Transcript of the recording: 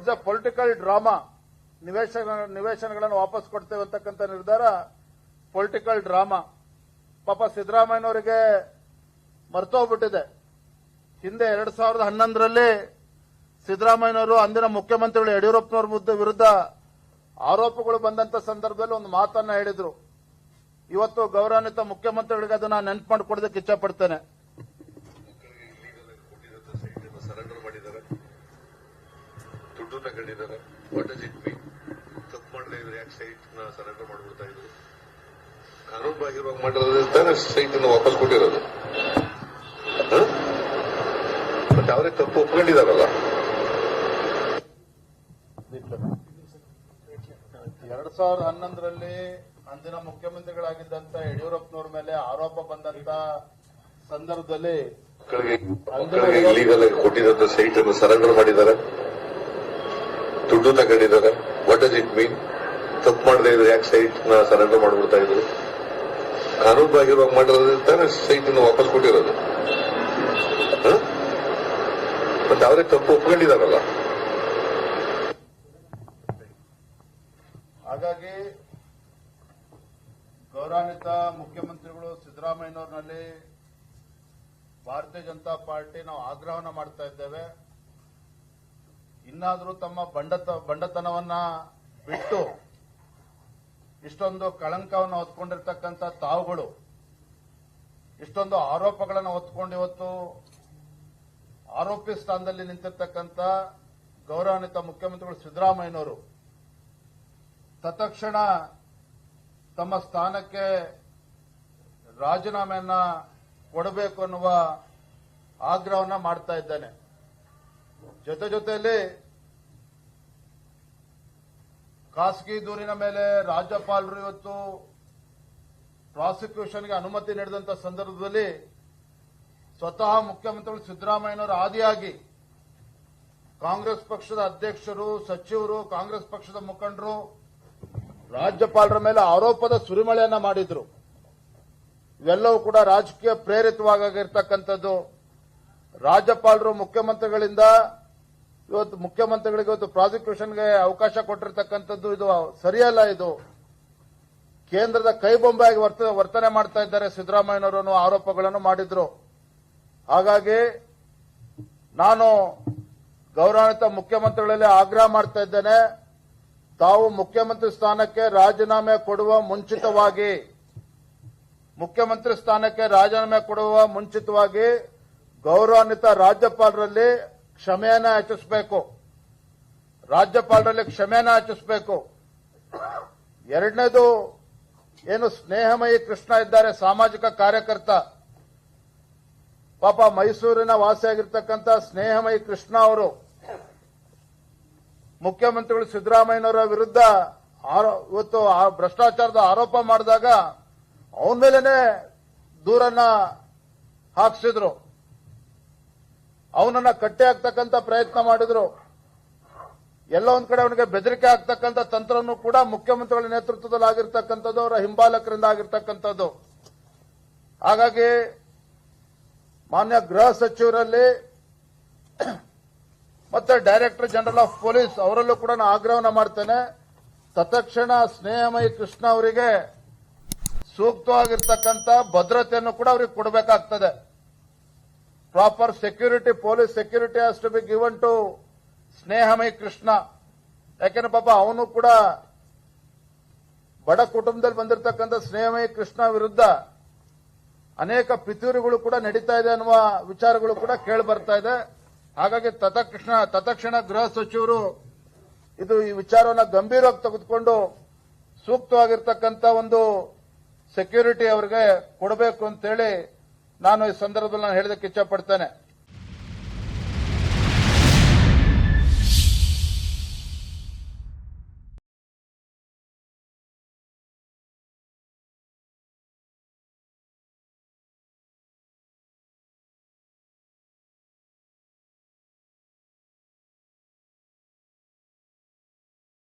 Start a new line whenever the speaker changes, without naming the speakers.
It's a political drama ನಿವೇಶನ ನಿವೇಶನಗಳನ್ನು ವಾಪಸ್ ಕೊಡ್ತೇವೆ ಅಂತಕ್ಕಂಥ ನಿರ್ಧಾರ ಪೊಲಿಟಿಕಲ್ ಡ್ರಾಮಾ ಪಾಪ ಸಿದ್ದರಾಮಯ್ಯನವರಿಗೆ ಮರ್ತೋಗ್ಬಿಟ್ಟಿದೆ. ಹಿಂದೆ ಎರಡ್ ಸಾವಿರದ ಹನ್ನೊಂದರಲ್ಲಿ ಸಿದ್ದರಾಮಯ್ಯನವರು ಅಂದಿನ ಮುಖ್ಯಮಂತ್ರಿಗಳು ಯಡಿಯೂರಪ್ಪನವ್ರ ವಿರುದ್ಧ ಆರೋಪಗಳು ಬಂದಂತ ಸಂದರ್ಭದಲ್ಲಿ ಒಂದು ಮಾತನ್ನ ಹೇಳಿದ್ರು. ಇವತ್ತು ಗೌರವಾನ್ವಿತ ಮುಖ್ಯಮಂತ್ರಿಗಳಿಗೆ ಅದನ್ನ ನೆನಪು ಮಾಡಿಕೊಡೋದಕ್ಕೆ ಇಚ್ಛಪಡ್ತೇನೆ
ಸರೆಂಡರ್ ಮಾಡಿದ್ದಾರೆ ದುಡ್ಡು ತಗೊಂಡಿದ್ದಾರೆ ವಾಟ್ ಡಸ್ ಇಟ್ ಮೀನ್ ತಪ್ಪು ಮಾಡದೇ ಇದ್ರೆ ಯಾಕೆ ಸೈಟ್ನ ಸರೆಂಡರ್ ಮಾಡ್ಬಿಡ್ತಾ ಇದ್ರು? ಕಾನೂನು ಬಾಹಿರವಾಗಿ ಮಾಡಿರೋದ್ರಿಂದ ಸೈಟ್ ಅನ್ನು ವಾಪಸ್ ಕೊಟ್ಟಿರೋದು? ಮತ್ತೆ ಅವರೇ ತಪ್ಪು ಒಪ್ಕೊಂಡಿದಾರಲ್ಲ
ಎರಡ್ ಸಾವಿರದ ಹನ್ನೊಂದರಲ್ಲಿ ಅಂದಿನ ಮುಖ್ಯಮಂತ್ರಿಗಳಾಗಿದ್ದಂತ ಯಡಿಯೂರಪ್ಪನವ್ರ ಮೇಲೆ ಆರೋಪ ಬಂದಂತ ಸಂದರ್ಭದಲ್ಲಿ
ಆಗಿ ಕೊಟ್ಟಿದ್ದಂತ ಸೈಟ್ ಅನ್ನು ಸರೆಂಡರ್ ಮಾಡಿದ್ದಾರೆ. ದುಡ್ಡು ತಗೊಂಡಿದ್ದಾರೆ. ವಾಟ್ ಡಸ್ ಇಟ್ ಮೀನ್ ತಪ್ಪು ಮಾಡದೇ ಇದ್ರೆ ಯಾಕೆ ಸೈಟ್ನ ಸರೆಂಡರ್ ಮಾಡ್ಬಿಡ್ತಾ ಇದ್ರು ಕಾನೂನು ಆಗಿರುವಾಗ ಮಾಡಿರೋದ್ರಿಂದ ಸೈಟ್ ಅನ್ನು ವಾಪಸ್ ಕೊಟ್ಟಿರೋದು? ಮತ್ತೆ ಅವರೇ ತಪ್ಪು ಒಪ್ಕೊಂಡಿದಾರಲ್ಲ
ಹಾಗಾಗಿ ಗೌರವಾನ್ವಿತ ಮುಖ್ಯಮಂತ್ರಿಗಳು ಸಿದ್ದರಾಮಯ್ಯನವ್ರನಲ್ಲಿ ಭಾರತೀಯ ಜನತಾ ಪಾರ್ಟಿ ನಾವು ಆಗ್ರಹವನ್ನು ಮಾಡ್ತಾ ಇದ್ದೇವೆ. ಇನ್ನಾದರೂ ತಮ್ಮ ಬಂಡತ, ಬಂಡತನವನ್ನ ಬಿಟ್ಟು ಇಷ್ಟೊಂದು ಕಳಂಕವನ್ನು ಹೊತ್ಕೊಂಡಿರ್ತಕ್ಕಂಥ ತಾವುಗಳು, ಇಷ್ಟೊಂದು ಆರೋಪಗಳನ್ನು ಹೊತ್ಕೊಂಡು ಇವತ್ತು ಆರೋಪಿ ಸ್ಥಾನದಲ್ಲಿ ನಿಂತಿರ್ತಕ್ಕಂಥ ಗೌರವಾನ್ವಿತ ಮುಖ್ಯಮಂತ್ರಿಗಳು ಸಿದ್ದರಾಮಯ್ಯನವರು ತತ್ಕ್ಷಣ ತಮ್ಮ ಸ್ಥಾನಕ್ಕೆ ರಾಜೀನಾಮೆಯನ್ನ ಕೊಡಬೇಕು ಅನ್ನುವ ಆಗ್ರಹವನ್ನ ಮಾಡ್ತಾ ಇದ್ದೇನೆ. ಜೊತೆ ಜೊತೆಯಲ್ಲಿ ಖಾಸಗಿ ದೂರಿನ ಮೇಲೆ ರಾಜ್ಯಪಾಲರು ಇವತ್ತು ಪ್ರಾಸಿಕ್ಯೂಷನ್ಗೆ ಅನುಮತಿ ನೀಡಿದಂತ ಸಂದರ್ಭದಲ್ಲಿ ಸ್ವತಃ ಮುಖ್ಯಮಂತ್ರಿಗಳು ಸಿದ್ದರಾಮಯ್ಯನವರು ಆದಿಯಾಗಿ ಕಾಂಗ್ರೆಸ್ ಪಕ್ಷದ ಅಧ್ಯಕ್ಷರು, ಸಚಿವರು, ಕಾಂಗ್ರೆಸ್ ಪಕ್ಷದ ಮುಖಂಡರು, ರಾಜ್ಯಪಾಲರ ಮೇಲೆ ಆರೋಪದ ಸುರಿಮಳೆಯನ್ನ ಮಾಡಿದ್ರು. ಇವೆಲ್ಲವೂ ಕೂಡ ರಾಜಕೀಯ ಪ್ರೇರಿತವಾಗಿರ್ತಕ್ಕಂಥದ್ದು ರಾಜ್ಯಪಾಲರು ಮುಖ್ಯಮಂತ್ರಿಗಳಿಂದ ಇವತ್ತು ಮುಖ್ಯಮಂತ್ರಿಗಳಿಗೆ ಇವತ್ತು ಪ್ರಾಸಿಕ್ಯೂಷನ್ಗೆ ಅವಕಾಶ ಕೊಟ್ಟಿರ್ತಕ್ಕಂಥದ್ದು ಇದು ಸರಿಯಲ್ಲ ಇದು. ಕೇಂದ್ರದ ಕೈಬೊಂಬೆಯಾಗಿ ವರ್ತ ವರ್ತನೆ ಮಾಡ್ತಾ ಇದ್ದಾರೆ ಸಿದ್ದರಾಮಯ್ಯನವರು ಆರೋಪಗಳನ್ನು ಮಾಡಿದ್ರು. ಹಾಗಾಗಿ ನಾನು ಗೌರವಾನ್ವಿತ ಮುಖ್ಯಮಂತ್ರಿಗಳಲ್ಲಿ ಆಗ್ರಹ ಮಾಡ್ತಾ ಇದ್ದೇನೆ. ತಾವು ಮುಖ್ಯಮಂತ್ರಿ ಸ್ಥಾನಕ್ಕೆ ರಾಜೀನಾಮೆ ಕೊಡುವ ಮುಂಚಿತವಾಗಿ, ಮುಖ್ಯಮಂತ್ರಿ ಸ್ಥಾನಕ್ಕೆ ರಾಜೀನಾಮೆ ಕೊಡುವ ಮುಂಚಿತವಾಗಿ ಗೌರವಾನ್ವಿತ ರಾಜ್ಯಪಾಲರಲ್ಲಿ ಕ್ಷಮೆಯನ್ನ ಹೆಚ್ಚಿಸಬೇಕು ರಾಜ್ಯಪಾಲರಲ್ಲಿ ಕ್ಷಮೆಯನ್ನ ಹೆಚ್ಚಿಸಬೇಕು ಎರಡನೇದು, ಏನು ಸ್ನೇಹಮಯಿ ಕೃಷ್ಣ ಇದ್ದಾರೆ, ಸಾಮಾಜಿಕ ಕಾರ್ಯಕರ್ತ. ಪಾಪ ಮೈಸೂರಿನ ವಾಸಿಯಾಗಿರ್ತಕ್ಕಂಥ ಸ್ನೇಹಮಯಿ ಕೃಷ್ಣ ಅವರು, ಮುಖ್ಯಮಂತ್ರಿಗಳು ಸಿದ್ದರಾಮಯ್ಯನವರ ವಿರುದ್ಧ ಇವತ್ತು ಭ್ರಷ್ಟಾಚಾರದ ಆರೋಪ ಮಾಡಿದಾಗ, ಅವನ ಮೇಲೇನೆ ದೂರನ್ನ ಹಾಕ್ಸಿದ್ರು. ಅವನನ್ನ ಕಟ್ಟೆ ಆಗ್ತಕ್ಕಂಥ ಪ್ರಯತ್ನ ಮಾಡಿದ್ರು. ಎಲ್ಲ ಒಂದ್ ಕಡೆ ಅವನಿಗೆ ಬೆದರಿಕೆ ಆಗ್ತಕ್ಕಂಥ ತಂತ್ರನೂ ಕೂಡ ಮುಖ್ಯಮಂತ್ರಿಗಳ ನೇತೃತ್ವದಲ್ಲಿ ಆಗಿರ್ತಕ್ಕಂಥದ್ದು, ಅವರ ಹಿಂಬಾಲಕರಿಂದ ಆಗಿರ್ತಕ್ಕಂಥದ್ದು. ಹಾಗಾಗಿ ಮಾನ್ಯ ಗೃಹ ಸಚಿವರಲ್ಲಿ ಮತ್ತೆ ಡೈರೆಕ್ಟರ್ ಜನರಲ್ ಆಫ್ ಪೊಲೀಸ್ ಅವರಲ್ಲೂ ಕೂಡ ನಾನು ಆಗ್ರಹವನ್ನು ಮಾಡ್ತೇನೆ. ತತ್ಕ್ಷಣ ಸ್ನೇಹಮಯಿ ಕೃಷ್ಣ ಅವರಿಗೆ ಸೂಕ್ತವಾಗಿರ್ತಕ್ಕಂಥ ಭದ್ರತೆಯನ್ನು ಕೂಡ ಅವರಿಗೆ ಕೊಡಬೇಕಾಗ್ತದೆ. Proper security police security has to be given to Snehamayi Krishna ಯಾಕೆಂದ್ರೆ ಪಾಪ ಅವನು ಕೂಡ ಬಡ ಕುಟುಂಬದಲ್ಲಿ ಬಂದಿರತಕ್ಕಂಥ ಸ್ನೇಹಮಯಿ ಕೃಷ್ಣ ವಿರುದ್ಧ ಅನೇಕ ಪಿತೂರಿಗಳು ಕೂಡ ನಡೀತಾ ಇದೆ ಅನ್ನುವ ವಿಚಾರಗಳು ಕೂಡ ಕೇಳಿ ಬರ್ತಾ ಇದೆ. ಹಾಗಾಗಿ ತತಕ್ಷಣ, ತತ್ಕ್ಷಣ ಗೃಹ ಸಚಿವರು ಇದು ಈ ವಿಚಾರವನ್ನು ಗಂಭೀರವಾಗಿ ತೆಗೆದುಕೊಂಡು ಸೂಕ್ತವಾಗಿರ್ತಕ್ಕಂಥ ಒಂದು ಸೆಕ್ಯೂರಿಟಿ ಅವರಿಗೆ ಕೊಡಬೇಕು ಅಂತೇಳಿ ನಾನು ಈ ಸಂದರ್ಭದಲ್ಲಿ ನಾನು ಹೇಳೋದಕ್ಕೆ ಇಚ್ಛಪಡ್ತೇನೆ.